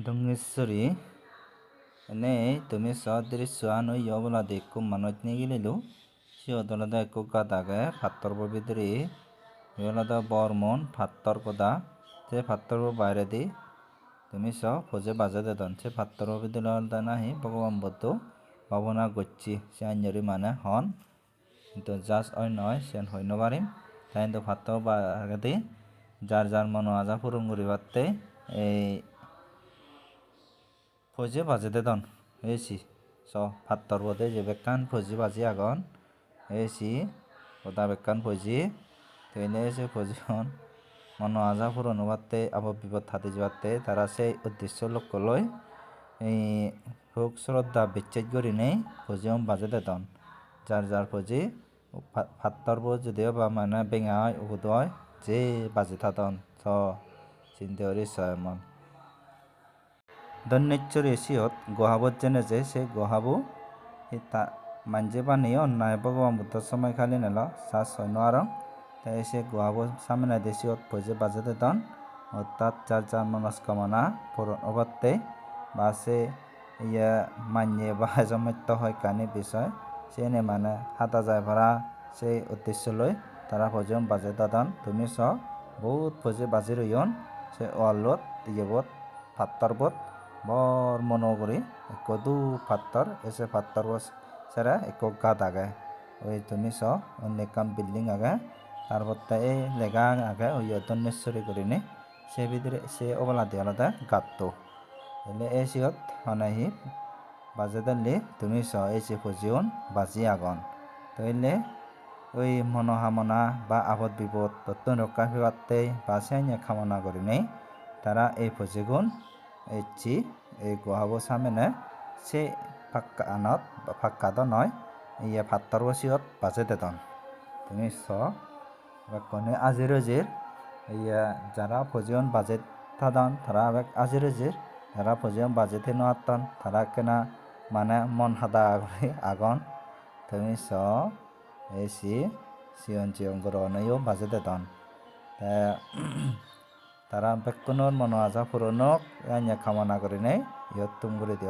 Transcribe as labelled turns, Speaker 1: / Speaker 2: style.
Speaker 1: Dongessori nei tumi so drisyo anu yo oboladi ikko manuj nigililu siyot olode ikko gad agey pattorbo bidiri ebe olode bor mun pattor goda se pattorbo bairedi tumi so puje baje dedon se pattorbo bidiri olode nahi bogoban buddo babona gocche siyan mane hon hintu just oi noi siyan hoi no parim te hintu pattor bagedi jar jar ফৌজি ভাজি দে দন এ চি চ ভাত ধৰব দে যে বেকান ফৌজি ভাজি আগন এ চি গোটা বেকান ফৌজি তেনে সেই ফৌজিখন মনোহাজাৰপুৰ অনুবাদে আৱ বিপদ হাতে যোৱাতে তাৰা সেই উদ্দেশ্য লক্ষ্য লৈ এই ভোগ শ্ৰদ্ধা বিচ্ছেদ কৰি নেই ভুজিম বাজে দে দন যাৰ যাৰ ভুজি ভাতৰব যদিও বা মানে বেঙা হয় উভুত হয় যে বাজি থাদন চিন্তৰি চয় মন so emon donnecchori siyot gohabot jene je se gohabo manje baneyo na bogoban buddho somoi kali nelo sat soi no arong tei se gohabo samnedi siyot puje baje dedon ottad jar jar monoskamana puron obatte ba se ye manye ba hejamotto hoi kani bisoi siyeni mane hata jaifara sei uddessu loi tara pujigun baje dedon tumi so bahut puje baji toyon se wallot yebot pattorbot bor mono guri ekko dub pattor se pattorbo sere ekko gad agey oi tumi so undi ekkan building agey tar porte ei lega agey oyot donnecchori gurinei se bidire se oboladi olode gatto tile ei siyot honohi bajedonni tumi so ei se pujigun baji agon tile oi monohamona ba abot bibot bottun rokka pebatte ba senne kamana gurinei tara ei pujigun ecche ei gohabo samene se pakkanot pakka do noi ye pattorbo siyot baje dedon tumi so bekkani ajir ojir ye jara pujigun baje tadon tara abek ajir ojir tara pujigun bajete no atton tara ekkena mane mon hada guri agon tumi so esi sigon sigon gurogunoyo baje dedon bekkunor mono aja puronok yanye kamana gurinei yot tum guri diyor.